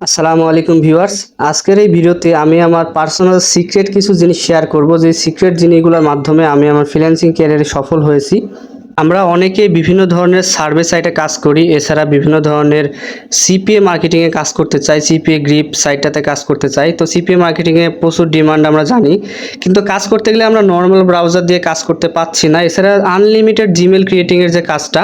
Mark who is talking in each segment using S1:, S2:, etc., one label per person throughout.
S1: আসসালামু আলাইকুম ভিউয়ার্স। আজকের এই ভিডিওতে আমি আমার পার্সোনাল সিক্রেট কিছু জিনিস শেয়ার করব। যে সিক্রেট জিনিসগুলোর মাধ্যমে আমি আমার ফ্রিল্যান্সিং ক্যারিয়ারে সফল হয়েছি। আমরা অনেকে বিভিন্ন ধরনের সার্ভে সাইটে কাজ করি, এছাড়া বিভিন্ন ধরনের সিপিএ মার্কেটিংয়ে কাজ করতে চাই, সিপিএ গ্রিপ সাইটটাতে কাজ করতে চাই। তো সিপিএ মার্কেটিংয়ে প্রচুর ডিমান্ড আমরা জানি। কিন্তু কাজ করতে গেলে আমরা নর্মাল ব্রাউজার দিয়ে কাজ করতে পারছি না। এছাড়া আনলিমিটেড জিমেল ক্রিয়েটিংয়ের যে কাজটা,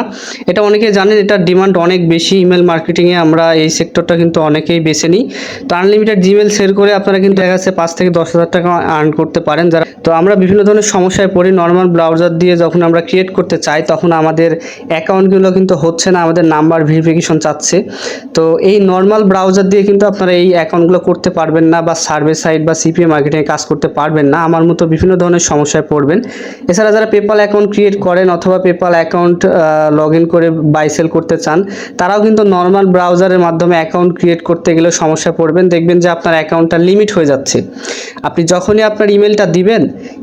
S1: এটা অনেকে জানেন এটার ডিমান্ড অনেক বেশি। ইমেল মার্কেটিংয়ে আমরা এই সেক্টরটা কিন্তু অনেকেই বেছে নিই। তো আনলিমিটেড জিমেল সেল করে আপনারা কিন্তু দেখা যাচ্ছে পাঁচ থেকে দশ হাজার টাকা আর্ন করতে পারেন। যারা তো আমরা বিভিন্ন ধরনের সমস্যায় পড়ি। নর্মাল ব্রাউজার দিয়ে যখন আমরা ক্রিয়েট করতে চাই তখন আমাদের অ্যাকাউন্টগুলো কিন্তু হচ্ছে না, আমাদের নাম্বার ভেরিফিকেশন চাচ্ছে। তো এই নর্মাল ব্রাউজার দিয়ে কিন্তু আপনারা এই অ্যাকাউন্টগুলো করতে পারবেন না বা সার্ভে সাইট বা সিপিএ মার্কেটিংয়ে কাজ করতে পারবেন না। আমার মতো বিভিন্ন ধরনের সমস্যায় পড়বেন। এছাড়া যারা পেপাল অ্যাকাউন্ট ক্রিয়েট করেন অথবা পেপাল অ্যাকাউন্ট লগ ইন করে বাই সেল করতে চান, তারাও কিন্তু নর্মাল ব্রাউজারের মাধ্যমে অ্যাকাউন্ট ক্রিয়েট করতে গেলে সমস্যায় পড়বেন। দেখবেন যে আপনার অ্যাকাউন্টটা লিমিট হয়ে যাচ্ছে। আপনি যখনই আপনার ইমেলটা দিবেন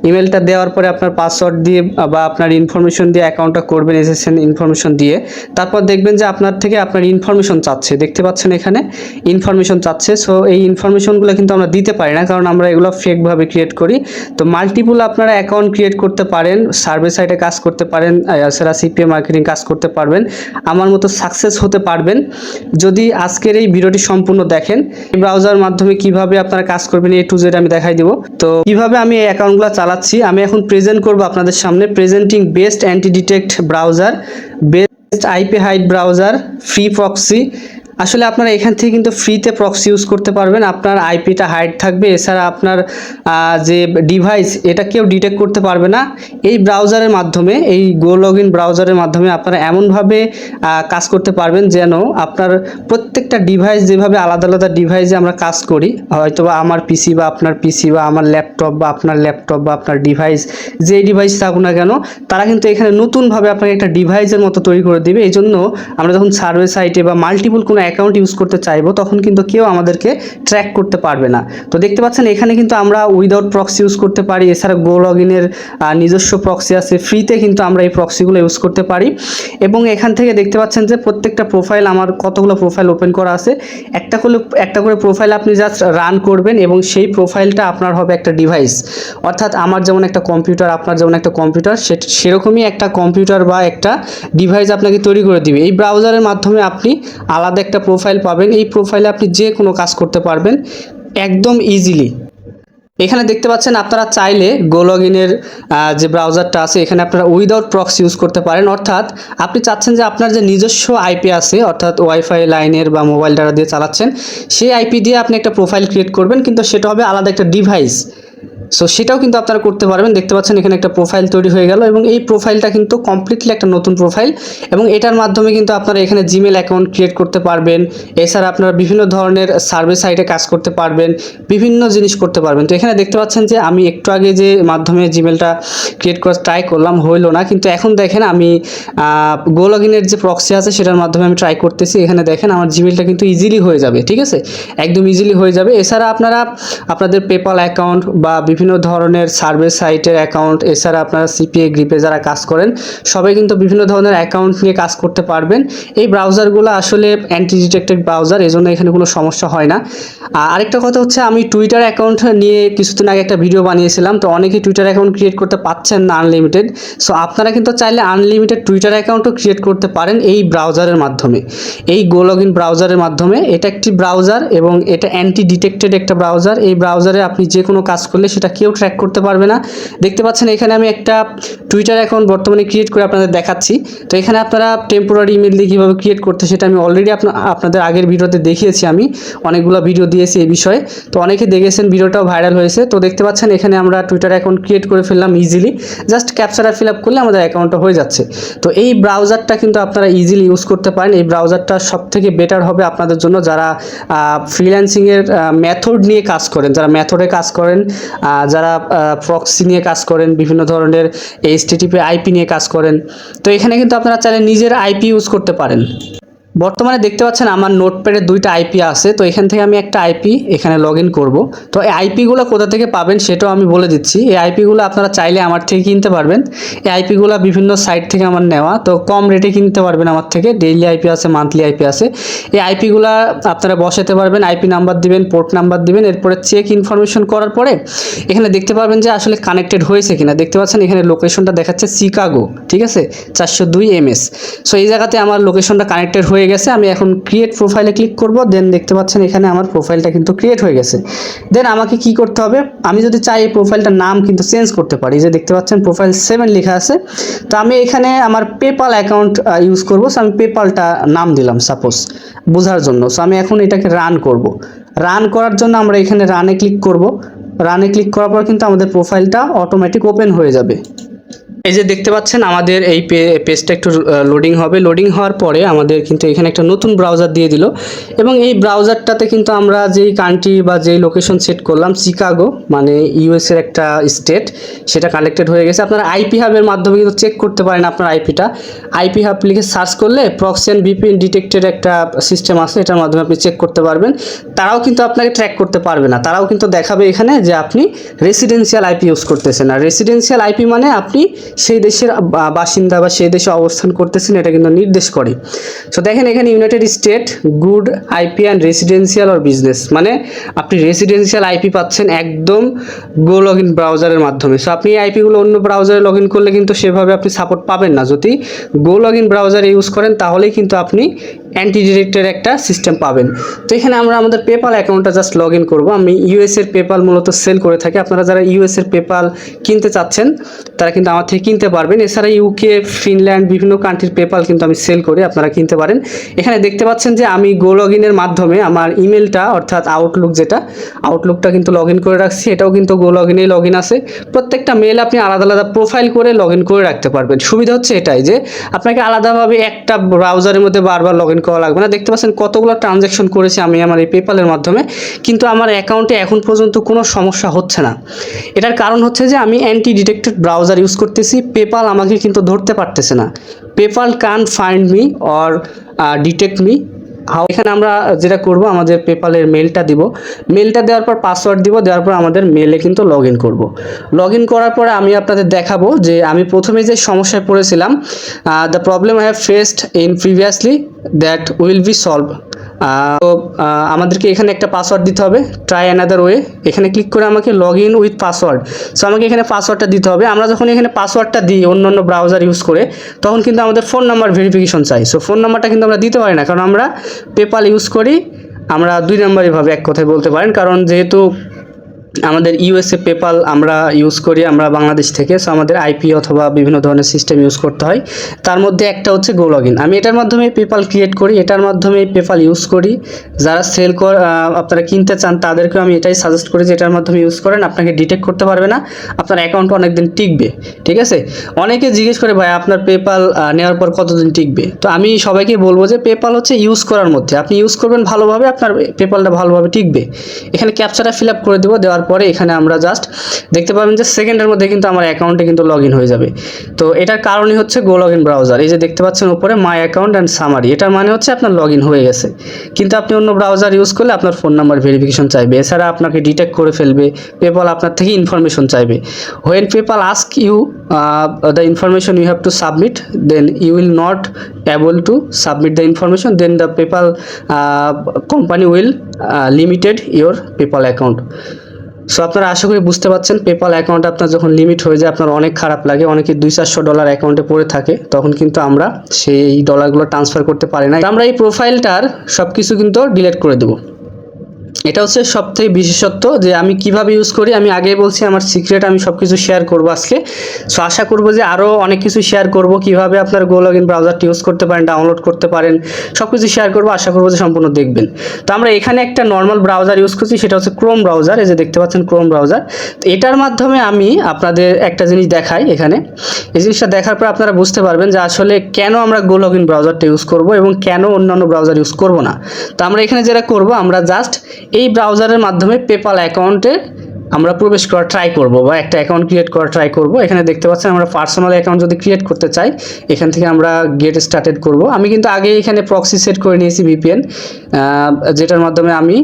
S1: ইমেলটা দেওয়ার পরে আপনার পাসওয়ার্ড দিয়ে বা আপনার ইনফরমেশন দিয়ে অ্যাকাউন্টটা করবেন এসএসএন ইনফরমেশন দিয়ে। তারপর দেখবেন যে আপনার থেকে আপনার ইনফরমেশন চাচ্ছে। দেখতে পাচ্ছেন এখানে ইনফরমেশন চাচ্ছে। সো এই ইনফরমেশনগুলো কিন্তু আমরা দিতে পারি না, কারণ আমরা এগুলো ফেকভাবে ক্রিয়েট করি। তো মাল্টিপুল আপনারা অ্যাকাউন্ট ক্রিয়েট করতে পারেন সার্ভে সাইটে কাজ করতে পারেন এছাড়া সিপিএ মার্কেটিং কাজ করতে পারবেন, আমার মতো সাকসেস হতে পারবেন। যদি আজকের এই ভিডিওটি সম্পূর্ণ দেখেন ব্রাউজার মাধ্যমে কীভাবে আপনারা কাজ করবেন এ টু জেড আমি দেখাই দিব। তো কীভাবে আমি এই অ্যাকাউন্টগুলো চালাচ্ছি, আমি এখন প্রেজেন্ট করব আপনাদের সামনে। Presenting best anti detect browser best IP hide browser free proxy আসলে আপনারা এখান থেকে কিন্তু ফ্রিতে প্রক্সি ইউজ করতে পারবেন। আপনার আইপিটা হাইড থাকবে। এছাড়া আপনার যে ডিভাইস এটা কেউ ডিটেক্ট করতে পারবে না। এই ব্রাউজারের মাধ্যমে, এই গো লগ ইন ব্রাউজারের মাধ্যমে আপনারা এমনভাবে কাজ করতে পারবেন যেন আপনার প্রত্যেকটা ডিভাইস যেভাবে আলাদা আলাদা ডিভাইসে আমরা কাজ করি হয়তো বা আমার পিসি বা আপনার পিসি বা আমার ল্যাপটপ বা আপনার ল্যাপটপ বা আপনার ডিভাইস যেই ডিভাইস থাকুক না কেন, তারা কিন্তু এখানে নতুনভাবে আপনাকে একটা ডিভাইসের মতো তৈরি করে দিবে। এই জন্য আমরা যখন সার্ভে সাইটে বা মাল্টিপল কোনো অ্যাকাউন্ট ইউজ করতে চাইব, তখন কিন্তু কেউ আমাদেরকে ট্র্যাক করতে পারবে না। তো দেখতে পাচ্ছেন, এখানে কিন্তু আমরা উইদাউট প্রক্সি ইউজ করতে পারি। এছাড়া গো লগ ইনের নিজস্ব প্রক্সি আছে। ফ্রিতে কিন্তু আমরা এই প্রক্সিগুলো ইউজ করতে পারি। এবং এখান থেকে দেখতে পাচ্ছেন যে প্রত্যেকটা প্রোফাইল আমার কতগুলো প্রোফাইল ওপেন করা আছে। একটা করে একটা করে প্রোফাইল আপনি জাস্ট রান করবেন এবং সেই প্রোফাইলটা আপনার হবে একটা ডিভাইস অর্থাৎ আমার যেমন একটা কম্পিউটার আপনার যেমন একটা কম্পিউটার সেরকমই একটা কম্পিউটার বা একটা ডিভাইস আপনাকে তৈরি করে দিবে। এই ব্রাউজারের মাধ্যমে আপনি আলাদা একটা প্রোফাইল পাবেন, এই প্রোফাইলে আপনি যে কোনো কাজ করতে পারবেন একদম ইজিলি এখানে দেখতে পাচ্ছেন আপনারা চাইলে গোলগিনের যে ব্রাউজারটা আছে, এখানে আপনারা উইদাউট প্রক্স ইউজ করতে পারেন। অর্থাৎ আপনি চাচ্ছেন যে আপনার যে নিজস্ব আইপি আছে, অর্থাৎ ওয়াইফাই লাইনের বা মোবাইল ডাটা দিয়ে চালাচ্ছেন, সেই আইপি দিয়ে আপনি একটা প্রোফাইল ক্রিয়েট করবেন, কিন্তু সেটা হবে আলাদা একটা ডিভাইস সো সেটাও কিন্তু আপনারা করতে পারবেন। দেখতে পাচ্ছেন এখানে একটা প্রোফাইল তৈরি হয়ে গেল এবং এই প্রোফাইলটা কিন্তু কমপ্লিটলি একটা নতুন প্রোফাইল এবং এটার মাধ্যমে কিন্তু আপনারা এখানে জিমেল অ্যাকাউন্ট ক্রিয়েট করতে পারবেন। এছাড়া আপনারা বিভিন্ন ধরনের সার্ভে সাইটে কাজ করতে পারবেন, বিভিন্ন জিনিস করতে পারবেন। তো এখানে দেখতে পাচ্ছেন যে আমি একটু আগে যে মাধ্যমে জিমেলটা ক্রিয়েট করার ট্রাই করলাম, হইল না। কিন্তু এখন দেখেন আমি গো লগিনের যে প্রক্সি আছে সেটার মাধ্যমে আমি ট্রাই করতেছি। এখানে দেখেন আমার জিমেলটা কিন্তু ইজিলি হয়ে যাবে, ঠিক আছে? একদম ইজিলি হয়ে যাবে। এছাড়া আপনারা, আপনাদের পেপাল অ্যাকাউন্ট বা বিভিন্ন ধরনের সার্ভে সাইটের অ্যাকাউন্ট, এছাড়া আপনারা সিপিএ, গ্রিপে যারা কাজ করেন, সবাই কিন্তু বিভিন্ন ধরনের অ্যাকাউন্ট নিয়ে কাজ করতে পারবেন। এই ব্রাউজারগুলো আসলে অ্যান্টি ডিটেক্টেড ব্রাউজার এই জন্য এখানে কোনো সমস্যা হয় না। আরেকটা কথা হচ্ছে, আমি টুইটার অ্যাকাউন্ট নিয়ে কিছুদিন আগে একটা ভিডিও বানিয়েছিলাম, তো অনেকেই টুইটার অ্যাকাউন্ট ক্রিয়েট করতে পাচ্ছেন না আনলিমিটেড সো আপনারা কিন্তু চাইলে আনলিমিটেড টুইটার অ্যাকাউন্টও ক্রিয়েট করতে পারেন এই ব্রাউজারের মাধ্যমে। এই গো লগ ইন ব্রাউজারের মাধ্যমে, এটা একটি ব্রাউজার এবং এটা অ্যান্টি ডিটেক্টেড একটা ব্রাউজার। এই ব্রাউজারে আপনি যে কোনো কাজ করলে সেটা কেউ ট্র্যাক করতে পারবে না। দেখতে পাচ্ছেন এখানে আমি একটা টুইটার অ্যাকাউন্ট বর্তমানে ক্রিয়েট করে আপনাদের দেখাচ্ছি। তো এখানে আপনারা টেম্পোরারি ইমেল দিয়ে কীভাবে ক্রিয়েট করতে সেটা আমি অলরেডি আপনাদের আগের ভিডিওতে দেখিয়েছি আমি। অনেকগুলো ভিডিও দিয়েছি এই বিষয়ে। তো অনেকে দেখেছেন ভিডিওটাও ভাইরাল হয়েছে। তো দেখতে পাচ্ছেন এখানে আমরা টুইটার অ্যাকাউন্ট ক্রিয়েট করে ফেললাম ইজিলি জাস্ট ক্যাপচারা ফিল আপ করলে আমাদের অ্যাকাউন্টটা হয়ে যাচ্ছে। তো এই ব্রাউজারটা কিন্তু আপনারা ইজিলি ইউজ করতে পারেন। এই ব্রাউজারটা সব থেকে বেটার হবে আপনাদের জন্য যারা ফ্রিল্যান্সিংয়ের মেথড নিয়ে কাজ করেন, যারা মেথডে কাজ করেন যারা প্রক্সি নিয়ে কাজ করেন, বিভিন্ন ধরনের এইচটিটিপি আইপি নিয়ে কাজ করেন, তো এখানে কিন্তু আপনারা চাইলে নিজের আইপি ইউজ করতে পারেন। বর্তমানে দেখতে পাচ্ছেন আমার নোটপ্যাডে দুইটা আইপি আছে, তো এখান থেকে আমি একটা আইপি এখানে লগ ইন করব। তো এই আইপিগুলো কোথা থেকে পাবেন সেটাও আমি বলে দিচ্ছি। এই আইপিগুলো আপনারা চাইলে আমার থেকে কিনতে পারবেন। এই আইপিগুলো বিভিন্ন সাইট থেকে আমার নেওয়া, তো কম রেটে কিনতে পারবেন আমার থেকে। ডেইলি আইপি আছে মান্থলি আইপি আছে। এই আইপিগুলো আপনারা বসাতে পারবেন আইপি নাম্বার দিবেন পোর্ট নাম্বার দিবেন, এরপরে চেক ইনফরমেশন করার পরে এখানে দেখতে পারবেন যে আসলে কানেক্টেড হয়েছে কিনা। দেখতে পাচ্ছেন এখানে লোকেশনটা দেখাচ্ছে শিকাগো ঠিক আছে? চারশো দুই এমএস সো এই জায়গাতে আমার লোকেশনটা কানেক্টেড হয়ে গেছে, আমি এখন ক্রিয়েট প্রোফাইলে ক্লিক করব দেন দেখতে পাচ্ছেন এখানে আমার প্রোফাইলটা কিন্তু ক্রিয়েট হয়ে গেছে। দেন আমাকে কি করতে হবে? আমি যদি চাই এই প্রোফাইলটার নাম কিন্তু চেঞ্জ করতে পারি যে দেখতে পাচ্ছেন প্রোফাইল সেভেন লেখা আছে। তো আমি এখানে আমার পেপাল অ্যাকাউন্ট ইউজ করব। সো আমি পেপালটা নাম দিলাম সাপোজ বোঝার জন্য। সো আমি এখন এটাকে রান করব। রান করার জন্য আমরা এখানে রানে ক্লিক করব। রানে ক্লিক করার পর কিন্তু আমাদের প্রোফাইলটা অটোমেটিক ওপেন হয়ে যাবে। এই যে দেখতে পাচ্ছেন, আমাদের এই পেজটা একটু লোডিং হবে। লোডিং হওয়ার পরে আমাদের কিন্তু এখানে একটা নতুন ব্রাউজার দিয়ে দিল। এবং এই ব্রাউজারটাতে কিন্তু আমরা যেই কান্ট্রি বা যেই লোকেশন সেট করলাম শিকাগো মানে ইউএসের একটা স্টেট সেটা কালেক্টেড হয়ে গেছে। আপনারা আইপি হাবের মাধ্যমে কিন্তু চেক করতে পারেন আপনার আইপিটা আইপি হাব লিখে সার্চ করলে প্রক্সেন বিপিএন ডিটেক্টেড একটা সিস্টেম আছে, এটার মাধ্যমে আপনি চেক করতে পারবেন। তারাও কিন্তু আপনাকে ট্র্যাক করতে পারবে না। তারাও কিন্তু দেখাবে এখানে যে আপনি রেসিডেন্সিয়াল আইপি ইউজ করতেছেন। আর রেসিডেন্সিয়াল আইপি মানে আপনি সেই দেশের বাসিন্দা বা সেই দেশে অবস্থান করতেছেন, এটা কিন্তু নির্দেশ করে। সো দেখেন এখানে United State good IP and residential or business মানে আপনি রেসিডেন্সিয়াল আইপি পাচ্ছেন একদম গো লগ ইন ব্রাউজারের মাধ্যমে। সো আপনি এই আইপিগুলো অন্য ব্রাউজারে লগ ইন করলে কিন্তু সেভাবে আপনি সাপোর্ট পাবেন না। যদি গো লগ ইন ব্রাউজার ইউজ করেন, তাহলেই কিন্তু আপনি অ্যান্টি ডিরেক্টের একটা সিস্টেম পাবেন। তো এখানে আমরা আমাদের পেপাল অ্যাকাউন্টটা জাস্ট লগ ইন করব। আমি ইউএসের পেপাল মূলত সেল করে থাকি। আপনারা যারা ইউএসের পেপাল কিনতে চাচ্ছেন, তারা কিন্তু আমার থেকে কিনতে পারবেন। এছাড়া ইউকে ফিনল্যান্ড বিভিন্ন কান্ট্রির পেপাল কিন্তু আমি সেল করি আপনারা কিনতে পারেন। এখানে দেখতে পাচ্ছেন যে আমি গো লগ ইনের মাধ্যমে আমার ইমেলটা অর্থাৎ আউটলুক যেটা আউটলুকটা কিন্তু লগ ইন করে রাখছি। এটাও কিন্তু গো লগ ইনেই লগ ইন আছে। প্রত্যেকটা মেল আপনি আলাদা আলাদা প্রোফাইল করে লগ ইন করে রাখতে পারবেন। সুবিধা হচ্ছে এটাই যে, আপনাকে আলাদাভাবে একটা ব্রাউজারের মধ্যে বারবার লগ ইন করা লাগবে না। দেখতে পাচ্ছেন কতগুলো ট্রানজ্যাকশন করেছি আমি আমার এই পেপালের মাধ্যমে। কিন্তু আমার অ্যাকাউন্টে এখন পর্যন্ত কোনো সমস্যা হচ্ছে না। এটার কারণ হচ্ছে যে আমি অ্যান্টি ডিটেক্টেড ব্রাউজার ইউজ করতেছি। পেপাল আমাকে কিন্তু ধরতে পারতেছে না। PayPal can find me or detect me এখানে আমরা যেটা করব, আমাদের পেপালের মেলটা দিব। মেলটা দেওয়ার পর পাসওয়ার্ড দিব, দেওয়ার পর আমাদের মেলে কিন্তু লগ ইন করব। লগ ইন করার পরে আমি আপনাদের দেখাবো যে আমি প্রথমে যে সমস্যায় পড়েছিলাম the problem I have faced in previously that will be solve তো আমাদেরকে এখানে একটা পাসওয়ার্ড দিতে হবে ট্রাই অ্যানাদার ওয়ে এখানে ক্লিক করে আমাকে log in with password so আমাকে এখানে পাসওয়ার্ডটা দিতে হবে। আমরা যখন এখানে পাসওয়ার্ডটা দিই অন্য অন্য ব্রাউজার ইউজ করে, তখন কিন্তু আমাদের ফোন নাম্বার ভেরিফিকেশন চাই। সো ফোন নাম্বারটা কিন্তু আমরা দিতে পারি না, কারণ আমরা পেপাল ইউজ করি। আমরা দুই নাম্বারই ভাবে এক কথায় বলতে পারেন, কারণ যেহেতু আমাদের ইউএসএ পেপাল আমরা ইউজ করি, আমরা বাংলাদেশ থেকে। সো আমাদের আইপি অথবা বিভিন্ন ধরনের সিস্টেম ইউজ করতে হয়। তার মধ্যে একটা হচ্ছে গো লগ আমি এটার মাধ্যমে পেপাল ক্রিয়েট করি, এটার মাধ্যমে পেপাল ইউজ করি। যারা সেল কর আপনারা কিনতে চান, তাদেরকেও আমি এটাই সাজেস্ট করি যে এটার মাধ্যমে ইউজ করেন। আপনাকে ডিটেক্ট করতে পারবে না, আপনার অ্যাকাউন্ট অনেকদিন টিকবে। ঠিক আছে? অনেকে জিজ্ঞেস করে, ভাই, আপনার পেপাল নেওয়ার পর কতদিন টিকবে? তো আমি সবাইকে বলব যে পেপাল হচ্ছে ইউজ করার মধ্যে। আপনি ইউজ করবেন ভালোভাবে, আপনার পেপালটা ভালোভাবে টিকবে। এখানে ক্যাপচারটা ফিল আপ করে দেবো। দেওয়ার পরে এখানে আমরা জাস্ট দেখতে পাবেন যে সেকেন্ডের মধ্যে কিন্তু আমার অ্যাকাউন্টে কিন্তু লগ ইন হয়ে যাবে। তো এটার কারণই হচ্ছে গো লগ ইন ব্রাউজার এই যে দেখতে পাচ্ছেন উপরে মাই অ্যাকাউন্ট অ্যান্ড সামারি এটার মানে হচ্ছে আপনার লগ ইন হয়ে গেছে। কিন্তু আপনি অন্য ব্রাউজার ইউজ করলে আপনার ফোন নাম্বার ভেরিফিকেশন চাইবে। এছাড়া আপনাকে ডিটেক্ট করে ফেলবে। পেপাল আপনার থেকে ইনফরমেশন চাইবে। When PayPal ask you the information you have to submit then you will not able to submit the information then the PayPal company will limited your PayPal account so আপনারা আশা করি বুঝতে পারছেন PayPal account আপনার যখন limit হয়ে যায়, আপনার অনেক খারাপ লাগে। অনেকে দুই চারশো ডলার অ্যাকাউন্টে পড়ে থাকে। তখন কিন্তু আমরা সেই ডলারগুলো ট্রান্সফার করতে পারি না আমরা এই প্রোফাইলটার সব কিছু কিন্তু ডিলেট করে দেবো। এটা হচ্ছে সবথেকে বিশেষত্ব যে আমি কীভাবে ইউজ করি, আমি আগেই বলছি আমার সিক্রেট আমি সব কিছু শেয়ার করব আজকে। সো আশা করব যে আরও অনেক কিছু শেয়ার করব, কীভাবে আপনার গো ইন ব্রাউজারটি ইউজ করতে পারেন ডাউনলোড করতে পারেন সব কিছু শেয়ার করব, আশা করব যে সম্পূর্ণ দেখবেন। তো আমরা এখানে একটা নর্মাল ব্রাউজার ইউজ করছি, সেটা হচ্ছে ক্রোম ব্রাউজার এই যে দেখতে পাচ্ছেন ক্রোম ব্রাউজার তো এটার মাধ্যমে আমি আপনাদের একটা জিনিস দেখাই এখানে। এই জিনিসটা দেখার পর আপনারা বুঝতে পারবেন যে আসলে কেন আমরা গো লগ ইন ব্রাউজারটা ইউজ করব এবং কেন অন্যান্য ব্রাউজার ইউজ করব না। তো আমরা এখানে যেটা করব, আমরা জাস্ট এই ব্রাউজারের মাধ্যমে পেপাল অ্যাকাউন্টে আমরা প্রবেশ করা ট্রাই করব বা একটা অ্যাকাউন্ট ক্রিয়েট করা ট্রাই করব। এখানে দেখতে পাচ্ছেন আমরা পার্সোনাল অ্যাকাউন্ট যদি ক্রিয়েট করতে চাই, এখান থেকে আমরা গেট স্টার্টেড করব। আমি কিন্তু আগে এখানে প্রক্সি সেট করে নিয়েছি ভিপিএন যেটার মাধ্যমে আমি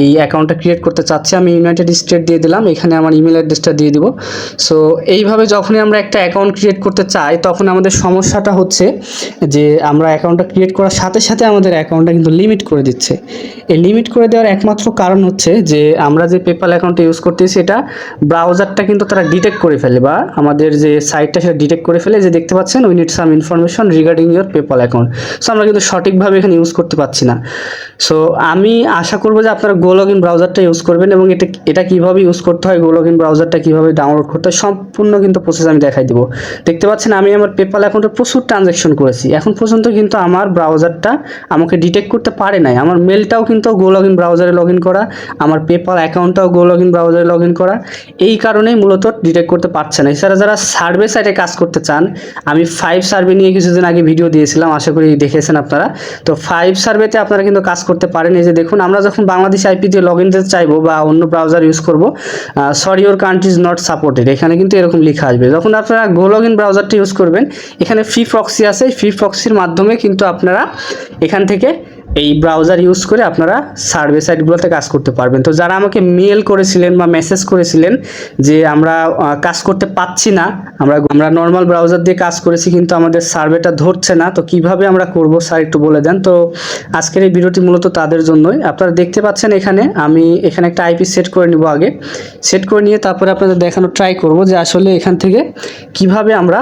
S1: এই অ্যাকাউন্টটা ক্রিয়েট করতে চাচ্ছি, আমি ইউনাইটেড স্টেট দিয়ে দিলাম, এখানে আমার ইমেল অ্যাড্রেসটা দিয়ে দিব। সো এইভাবে যখনই আমরা একটা অ্যাকাউন্ট ক্রিয়েট করতে চাই, তখন আমাদের সমস্যাটা হচ্ছে যে, আমরা অ্যাকাউন্টটা ক্রিয়েট করার সাথে সাথে আমাদের অ্যাকাউন্টটা কিন্তু লিমিট করে দিচ্ছে। এই লিমিট করে দেওয়ার একমাত্র কারণ হচ্ছে যে, আমরা যে পেপাল অ্যাকাউন্টটা ইউজ করতেছি, এটা ব্রাউজারটা কিন্তু তারা ডিটেক্ট করে ফেলে বা আমাদের যে সাইটটা সেটা ডিটেক্ট করে ফেলে। যে দেখতে পাচ্ছেন we need some information regarding your PayPal account so আমরা কিন্তু সঠিকভাবে এখানে ইউজ করতে পারছি না। সো আমি আশা করব যে আপনারা গো লগ ইন ব্রাউজারটা ইউজ করবেন এবং এটা এটা কীভাবে ইউজ করতে হয় গো লগ ইন ব্রাউজারটা কীভাবে ডাউনলোড করতে হয়, সম্পূর্ণ কিন্তু প্রসেস আমি দেখাই দিব। দেখতে পাচ্ছেন আমি আমার পেপাল অ্যাকাউন্টে প্রচুর ট্রানজ্যাকশন করেছি। এখন পর্যন্ত কিন্তু আমার ব্রাউজারটা আমাকে ডিটেক্ট করতে পারে নাই। আমার মেলটাও কিন্তু গো লগ ইন ব্রাউজারে লগ করা, আমার পেপাল অ্যাকাউন্টটাও গো লগ ইন ব্রাউজারে লগ করা। এই কারণেই মূলত ডিটেক্ট করতে পারছে না। এছাড়া যারা সার্ভে সাইটে কাজ করতে চান, আমি ফাইভ সার্ভে নিয়ে কিছুদিন আগে ভিডিও দিয়েছিলাম, আশা করি দেখেছেন আপনারা। তো ফাইভ সার্ভেতে আপনারা কিন্তু কাজ করতে পারেন। এই যে দেখুন, আমরা যখন বাংলাদেশ আইপিতে লগ ইন দিতে চাইব বা অন্য ব্রাউজার ইউজ করব sorry your country is not supported এখানে কিন্তু এরকম লেখা আসবে। যখন আপনারা গো লগ ইন ব্রাউজারটি ইউজ করবেন, এখানে ফ্রি প্রক্সি আছে। ফ্রি প্রক্সির মাধ্যমে কিন্তু আপনারা এখান থেকে এই ব্রাউজার ইউজ করে আপনারা সার্ভে সাইটগুলোতে কাজ করতে পারবেন। তো যারা আমাকে মেল করেছিলেন বা মেসেজ করেছিলেন যে আমরা কাজ করতে পাচ্ছি না, আমরা আমরা নর্মাল ব্রাউজার দিয়ে কাজ করেছি কিন্তু আমাদের সার্ভেটা ধরছে না, তো কীভাবে আমরা করব স্যার একটু বলে দেন। তো আজকের এই ভিডিওটি মূলত তাদের জন্যই। আপনারা দেখতে পাচ্ছেন এখানে আমি এখানে একটা আইপি সেট করে নিব আগে। সেট করে নিয়ে তারপরে আপনাদের দেখানো ট্রাই করব যে আসলে এখান থেকে কীভাবে আমরা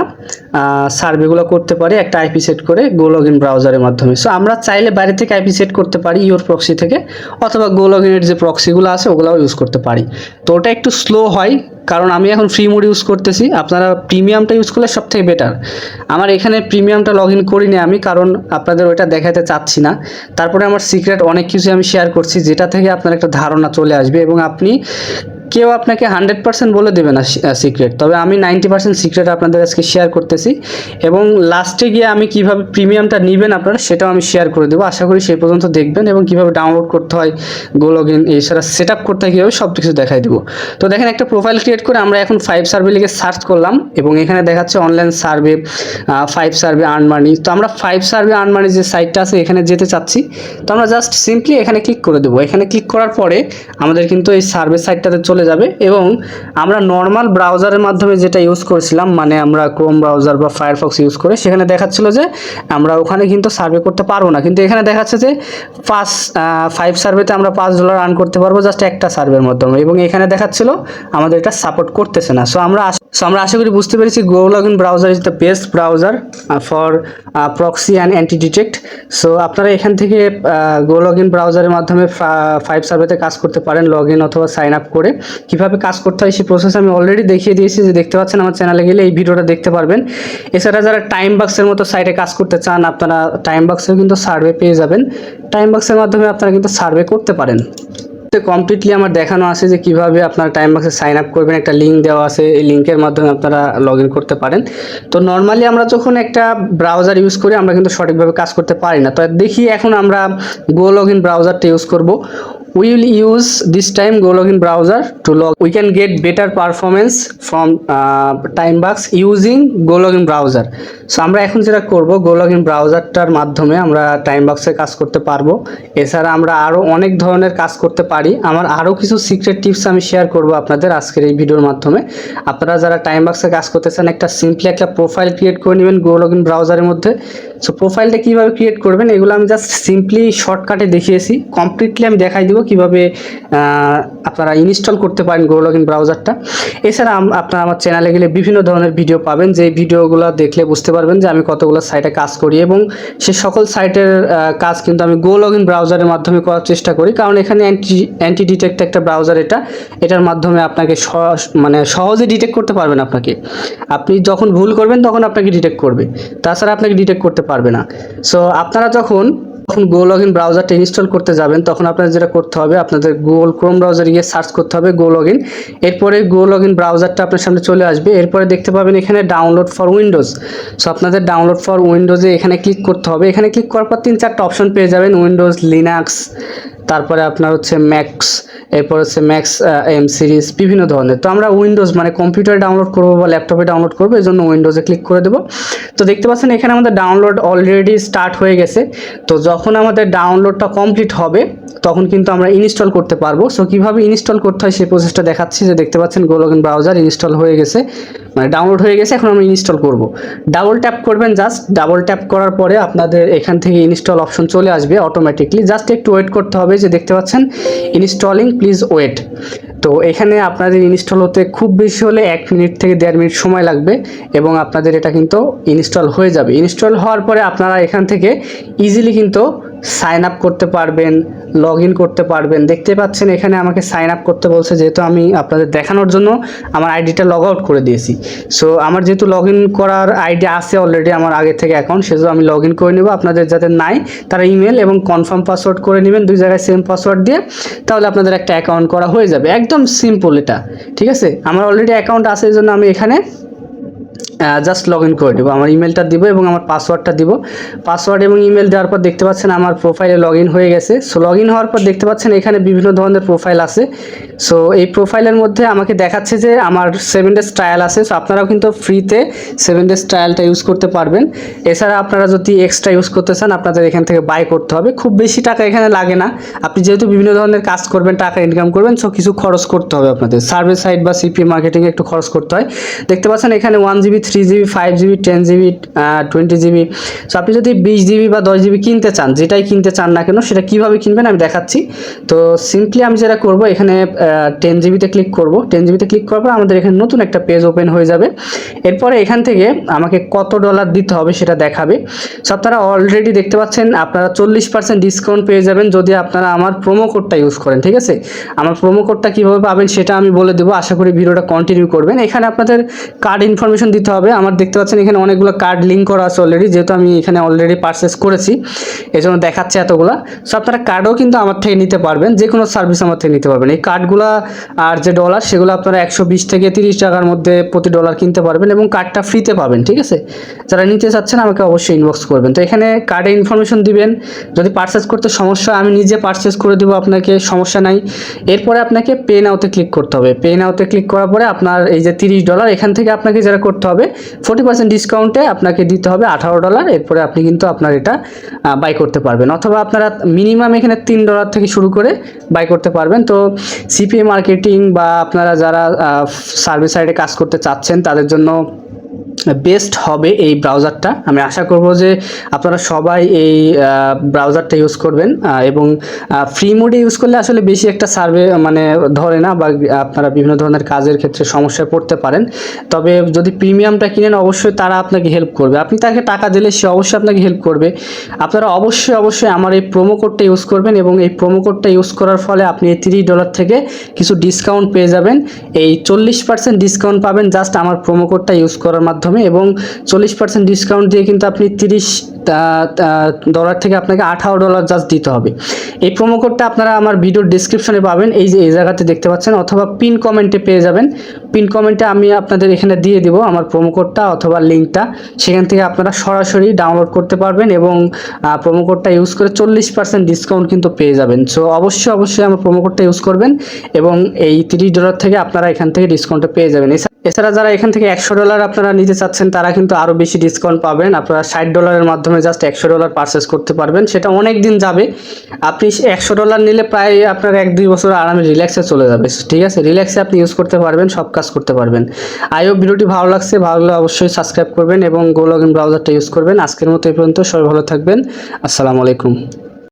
S1: সার্ভেগুলো করতে পারি একটা আইপি সেট করে গো লগ ইন ব্রাউজারের মাধ্যমে। সো আমরা চাইলে বাইরে থেকে আইপি সেট করতে পারি ইওর প্রক্সি থেকে, অথবা গো লগ ইনের যে প্রক্সিগুলো আছে, ওগুলোও ইউজ করতে পারি। তো ওটা একটু স্লো হয়, কারণ আমি এখন ফ্রি মোড ইউজ করতেছি। আপনারা প্রিমিয়ামটা ইউজ করলে সব থেকে বেটার আমার এখানে প্রিমিয়ামটা লগ ইন করিনি আমি, কারণ আপনাদের ওইটা দেখাতে চাচ্ছি না। তারপরে আমার সিক্রেট অনেক কিছু আমি শেয়ার করছি, যেটা থেকে আপনার একটা ধারণা চলে আসবে এবং আপনি কেউ আপনাকে হান্ড্রেড পার্সেন্ট বলে দেবে না সিক্রেট। তবে আমি নাইনটি পার্সেন্ট সিক্রেট আপনাদের আজকে শেয়ার করতেছি এবং লাস্টে গিয়ে আমি কীভাবে প্রিমিয়ামটা নেবেন আপনারা সেটাও আমি শেয়ার করে দেবো। আশা করি সেই পর্যন্ত দেখবেন এবং কীভাবে ডাউনলোড করতে হয় গো লগ ইন এছাড়া সেট আপ করতে হয়, কীভাবে সব কিছু দেখাই দেবো। তো দেখেন একটা প্রোফাইল ক্রিয়েট করে আমরা এখন ফাইভ সার্ভে লিখে সার্চ করলাম এবং এখানে দেখাচ্ছে online survey five survey earn money তো আমরা ফাইভ সার্ভে আর্ন মানি যে সাইটটা আছে, এখানে যেতে চাচ্ছি। তো আমরা জাস্ট সিম্পলি এখানে ক্লিক করে দেবো। এখানে ক্লিক করার পরে আমাদের কিন্তু এই সার্ভে সাইটটাতে চলে যাবে এবং আমরা নর্মাল ব্রাউজারের মাধ্যমে যেটা ইউজ করেছিলাম মানে আমরা ক্রোম ব্রাউজার বা ফায়ারফক্স ইউজ করে, সেখানে দেখাচ্ছিল যে আমরা ওখানে কিন্তু সার্ভে করতে পারব না। কিন্তু এখানে দেখাচ্ছে যে পাঁচ ফাইভ সার্ভেতে আমরা পাঁচ ডলার আর্ন করতে পারব জাস্ট একটা সার্ভের মাধ্যমে এবং এখানে দেখাচ্ছিল আমাদের এটা সাপোর্ট করতেছে না। সো আমরা so, আমরা আশা করি বুঝতে পেরেছি go log in browser is the best browser for proxy and anti detect so আপনারা এখান থেকে গো লগ ইন ব্রাউজারের মাধ্যমে ফাইভ সার্ভেতে কাজ করতে পারেন লগ ইন অথবা সাইন আপ করে। কীভাবে কাজ করতে হয়, সেই প্রসেস আমি অলরেডি দেখিয়ে দিয়েছি, যে দেখতে পাচ্ছেন আমার চ্যানেলে গেলে এই ভিডিওটা দেখতে পারবেন। এছাড়া যারা টাইম বাক্সের মতো সাইটে কাজ করতে চান, আপনারা টাইম বাক্সেও কিন্তু সার্ভে পেয়ে যাবেন। টাইম বাক্সের মাধ্যমে আপনারা কিন্তু সার্ভে করতে পারেন। কমপ্লিটলি আমার দেখানো আছে যে কীভাবে আপনার টাইম বক্সে সাইন আপ করবেন, একটা লিঙ্ক দেওয়া আছে, এই লিঙ্কের মাধ্যমে আপনারা লগ করতে পারেন। তো নর্মালি আমরা যখন একটা ব্রাউজার ইউজ করি, আমরা কিন্তু সঠিকভাবে কাজ করতে পারি না। তো দেখি এখন আমরা গো লগ ইন ব্রাউজারটা ইউজ করব। We will use this time go login browser to log. We can get better performance from uh, timebox using go login browser. So আমরা এখন যেটা করব go login ব্রাউজারটার মাধ্যমে আমরা টাইমবক্সে কাজ করতে পারব। এছাড়া আমরা আরও অনেক ধরনের কাজ করতে পারি। আমার আরও কিছু সিক্রেট টিপস আমি শেয়ার করব আপনাদের আজকের এই ভিডিওর মাধ্যমে। আপনারা যারা টাইমবক্সে কাজ করতে চান একটা সিম্পলি একটা প্রোফাইল ক্রিয়েট করে নেবেন গো লগইন ব্রাউজারের মধ্যে। সো প্রোফাইলটা কীভাবে ক্রিয়েট করবেন, এগুলো আমি জাস্ট সিম্পলি শর্টকাটে দেখিয়েছি। কমপ্লিটলি আমি দেখাই দিব কীভাবে আপনারা ইনস্টল করতে পারেন গো লগইন ব্রাউজারটা এছাড়া আপনারা আমার চ্যানেলে গেলে বিভিন্ন ধরনের ভিডিও পাবেন। যে ভিডিওগুলো দেখলে বুঝতে পারবেন যে আমি কতগুলো সাইটে কাজ করি এবং সে সকল সাইটের কাজ কিন্তু আমি গো লগইন ব্রাউজারের মাধ্যমে করার চেষ্টা করি। কারণ এখানে অ্যান্টি অ্যান্টি ডিটেক্ট একটা ব্রাউজার এটা। এটার মাধ্যমে আপনাকে মানে সহজে ডিটেক্ট করতে পারবেন আপনাকে। আপনি যখন ভুল করবেন তখন আপনাকে ডিটেক্ট করবে। তাছাড়া আপনাকে ডিটেক্ট করতে পারবে না। সো আপনারা যখন যখন গো লগ ইন ব্রাউজারটা ইনস্টল করতে যাবেন, তখন আপনাদের যেটা করতে হবে, আপনাদের গুগল ক্রোম ব্রাউজারে গিয়ে সার্চ করতে হবে গো ইন এরপরে গো লগ ইন ব্রাউজারটা আপনার সামনে চলে আসবে। এরপরে দেখতে পাবেন এখানে ডাউনলোড ফর উইন্ডোজ সো আপনাদের ডাউনলোড ফর উইন্ডোজে এখানে ক্লিক করতে হবে। এখানে ক্লিক করার পর তিন চারটা অপশন পেয়ে যাবেন। উইন্ডোজ লিনাক্স তারপরে আপনার হচ্ছে ম্যাক্স এরপর হচ্ছে ম্যাক্স এম সিরিজ বিভিন্ন ধরনের। তো আমরা উইন্ডোজ মানে কম্পিউটারে ডাউনলোড করব বা ল্যাপটপে ডাউনলোড করব, এই জন্য উইন্ডোজে ক্লিক করে দেবো। তো দেখতে পাচ্ছেন এখানে আমাদের ডাউনলোড অলরেডি স্টার্ট হয়ে গেছে। তো যখন আমাদের ডাউনলোডটা কমপ্লিট হবে, তখন কিন্তু আমরা ইনস্টল করতে পারব। সো কীভাবে ইনস্টল করতে হয় সেই প্রসেসটা দেখাচ্ছি। যে দেখতে পাচ্ছেন গোলগিন ব্রাউজার ইনস্টল হয়ে গেছে। মানে ডাউনলোড হয়ে গেছে, এখন আমরা ইনস্টল করব। ডাবল ট্যাপ করবেন জাস্ট ডাবল ট্যাপ করার পরে আপনাদের এখান থেকে ইনস্টল অপশন চলে আসবে অটোমেটিকলি জাস্ট একটু ওয়েট করতে হবে যে দেখতে পাচ্ছেন ইনস্টলিং প্লিজ ওয়েট তো এখানে আপনাদের ইনস্টল হতে খুব বেশি হলে এক মিনিট থেকে দেড় মিনিট সময় লাগবে এবং আপনাদের এটা কিন্তু ইনস্টল হয়ে যাবে। ইনস্টল হওয়ার পরে আপনারা এখান থেকে ইজিলি কিন্তু সাইন আপ করতে পারবেন লগ ইন করতে পারবেন। দেখতে পাচ্ছেন এখানে আমাকে সাইন আপ করতে বলছে, যেহেতু আমি আপনাদের দেখানোর জন্য আমার আইডিটা লগ আউট করে দিয়েছি। সো আমার যেহেতু লগ ইন করার আইডি আছে অলরেডি আমার আগে থেকে অ্যাকাউন্ট সেজন্য আমি লগ ইন করে নেব। আপনাদের যাদের নাই, তারা ইমেল এবং কনফার্ম পাসওয়ার্ড করে নেবেন, দুই জায়গায় সেম পাসওয়ার্ড দিয়ে, তাহলে আপনাদের একটা অ্যাকাউন্ট করা হয়ে যাবে। একদম সিম্পল এটা, ঠিক আছে? আমার অলরেডি অ্যাকাউন্ট আছে এই জন্য আমি এখানে জাস্ট লগ ইন করে দেবো, আমার ইমেলটা দিব এবং আমার পাসওয়ার্ডটা দিব। পাসওয়ার্ড এবং ইমেল দেওয়ার পর দেখতে পাচ্ছেন আমার প্রোফাইলে লগ ইন হয়ে গেছে। সো লগ ইন হওয়ার পর দেখতে পাচ্ছেন এখানে বিভিন্ন ধরনের প্রোফাইল আছে। সো এই প্রোফাইলের মধ্যে আমাকে দেখাচ্ছে যে আমার সেভেন ডেজ ট্রায়াল আছে। সো আপনারাও কিন্তু ফ্রিতে সেভেন ডেজ ট্রায়ালটা ইউজ করতে পারবেন। এছাড়া আপনারা যদি এক্সট্রা ইউজ করতে চান, আপনাদের এখান থেকে বাই করতে হবে। খুব বেশি টাকা এখানে লাগে না। আপনি যেহেতু বিভিন্ন ধরনের কাজ করবেন, টাকা ইনকাম করবেন সো কিছু খরচ করতে হবে আপনাদের। সার্ভিস সাইট বা সিপি মার্কেটিংয়ে একটু খরচ করতে হয়। দেখতে পাচ্ছেন এখানে one GB three GB five GB ten GB twenty GB so আপনি যদি বিশ জিবি বা দশ জিবি কিনতে চান, যেটাই কিনতে চান না কেন, সেটা কীভাবে কিনবেন আমি দেখাচ্ছি। তো সিম্পলি আমি যেটা করব, এখানে টেন জিবিতে ক্লিক করব। টেন জিবিতে ক্লিক করার পর আমাদের এখানে নতুন একটা পেজ ওপেন হয়ে যাবে। এরপরে এখান থেকে আমাকে কত ডলার দিতে হবে সেটা দেখাবে। সো আপনারা অলরেডি দেখতে পাচ্ছেন, আপনারা চল্লিশ পার্সেন্ট ডিসকাউন্ট পেয়ে যাবেন যদি আপনারা আমার প্রোমো কোডটা ইউজ করেন, ঠিক আছে? আমার প্রোমো কোডটা কীভাবে পাবেন সেটা আমি বলে দেবো। আশা করি ভিডিওটা কন্টিনিউ করবেন। এখানে আপনাদের কার্ড ইনফরমেশন দিতে হবে আমার দেখতে পাচ্ছেন এখানে অনেকগুলো কার্ড লিঙ্ক করা আছে অলরেডি যেহেতু আমি এখানে অলরেডি পারচেস করেছি এই জন্য দেখাচ্ছে এতগুলো। সো আপনারা কার্ডও কিন্তু আমার থেকে নিতে পারবেন যে কোনো সার্ভিস আমার থেকে নিতে পারবেন। এই কার্ডগুলো আর যে ডলার সেগুলো আপনারা একশো বিশ থেকে তিরিশ টাকার মধ্যে প্রতি ডলার কিনতে পারবেন এবং কার্ডটা ফ্রিতে পাবেন, ঠিক আছে? যারা নিতে চাচ্ছেন আমাকে অবশ্যই ইনবক্স করবেন। তো এখানে কার্ডে ইনফরমেশন দিবেন, যদি পারচেস করতে সমস্যা আমি নিজে পারচেস করে দেবো আপনাকে, সমস্যা নাই। এরপরে আপনাকে পে নাওতে ক্লিক করতে হবে। পে নাওতে ক্লিক করার পরে আপনার এই যে তিরিশ ডলার এখান থেকে আপনাকে যেটা করতে হবে ফোর্টি পার্সেন্ট ডিসকাউন্টে আপনাকে দিতে হবে আঠারো ডলার, এরপরে আপনি কিন্তু আপনার এটা বাই করতে পারবেন। অথবা আপনারা মিনিমাম এখানে তিন ডলার থেকে শুরু করে বাই করতে পারবেন। তো সিপিএ মার্কেটিং বা আপনারা যারা সার্ভিস সাইডে কাজ করতে চাচ্ছেন, তাদের জন্য বেস্ট হবে এই ব্রাউজারটা আমি আশা করব যে আপনারা সবাই এই ব্রাউজারটা ইউজ করবেন এবং ফ্রি মোডে ইউজ করলে আসলে বেশি একটা সার্ভে মানে ধরে না, বা আপনারা বিভিন্ন ধরনের কাজের ক্ষেত্রে সমস্যায় পড়তে পারেন। তবে যদি প্রিমিয়ামটা কিনেন, অবশ্যই তারা আপনাকে হেল্প করবে। আপনি তাকে টাকা দিলে সে অবশ্যই আপনাকে হেল্প করবে। আপনারা অবশ্যই অবশ্যই আমার এই প্রোমো কোডটা ইউজ করবেন, এবং এই প্রোমো কোডটা ইউজ করার ফলে আপনি এই তিরিশ ডলার থেকে কিছু ডিসকাউন্ট পেয়ে যাবেন। এই চল্লিশ পার্সেন্ট ডিসকাউন্ট পাবেন জাস্ট আমার প্রোমো কোডটা ইউজ করার মাধ্যমে। এবং চল্লিশ পার্সেন্ট ডিসকাউন্ট দিয়ে কিন্তু আপনি তিরিশ ডলার থেকে আপনাকে আঠারো ডলার জাস্ট দিতে হবে। এই প্রোমো কোডটা আপনারা আমার ভিডিওর ডিসক্রিপশনে পাবেন। এই যে, এই জায়গাতে দেখতে পাচ্ছেন অথবা পিন কমেন্টে পেয়ে যাবেন। পিন কমেন্টে আমি আপনাদের এখানে দিয়ে দিব আমার প্রোমো কোডটা অথবা লিঙ্কটা সেখান থেকে আপনারা সরাসরি ডাউনলোড করতে পারবেন এবং প্রোমো কোডটা ইউজ করে চল্লিশ পার্সেন্ট ডিসকাউন্ট কিন্তু পেয়ে যাবেন। সো অবশ্যই অবশ্যই আমার প্রোমো কোডটা ইউজ করবেন এবং এই তিরিশ ডলার থেকে আপনারা এখান থেকে ডিসকাউন্টটা পেয়ে যাবেন। এছাড়া যারা এখান থেকে একশো ডলার আপনারা নিতে চাচ্ছেন, তারা কিন্তু আরও বেশি ডিসকাউন্ট পাবেন। আপনারা ষাট ডলারের মাধ্যমে জাস্ট একশো ডলার পারচেস করতে পারবেন। সেটা অনেক দিন যাবে। আপনি একশো ডলার নিলে প্রায় আপনার এক দুই বছর আরামে রিল্যাক্সে চলে যাবে। ঠিক আছে? রিল্যাক্সে আপনি ইউজ করতে পারবেন, সব কাজ করতে পারবেন। আইও ভিডিওটি ভালো লাগছে। ভালো লাগলে অবশ্যই সাবস্ক্রাইব করবেন এবং গো ইন ব্রাউজারটা ইউজ করবেন। আজকের মতো এই পর্যন্ত। সবাই ভালো থাকবেন। আসসালামু আলাইকুম।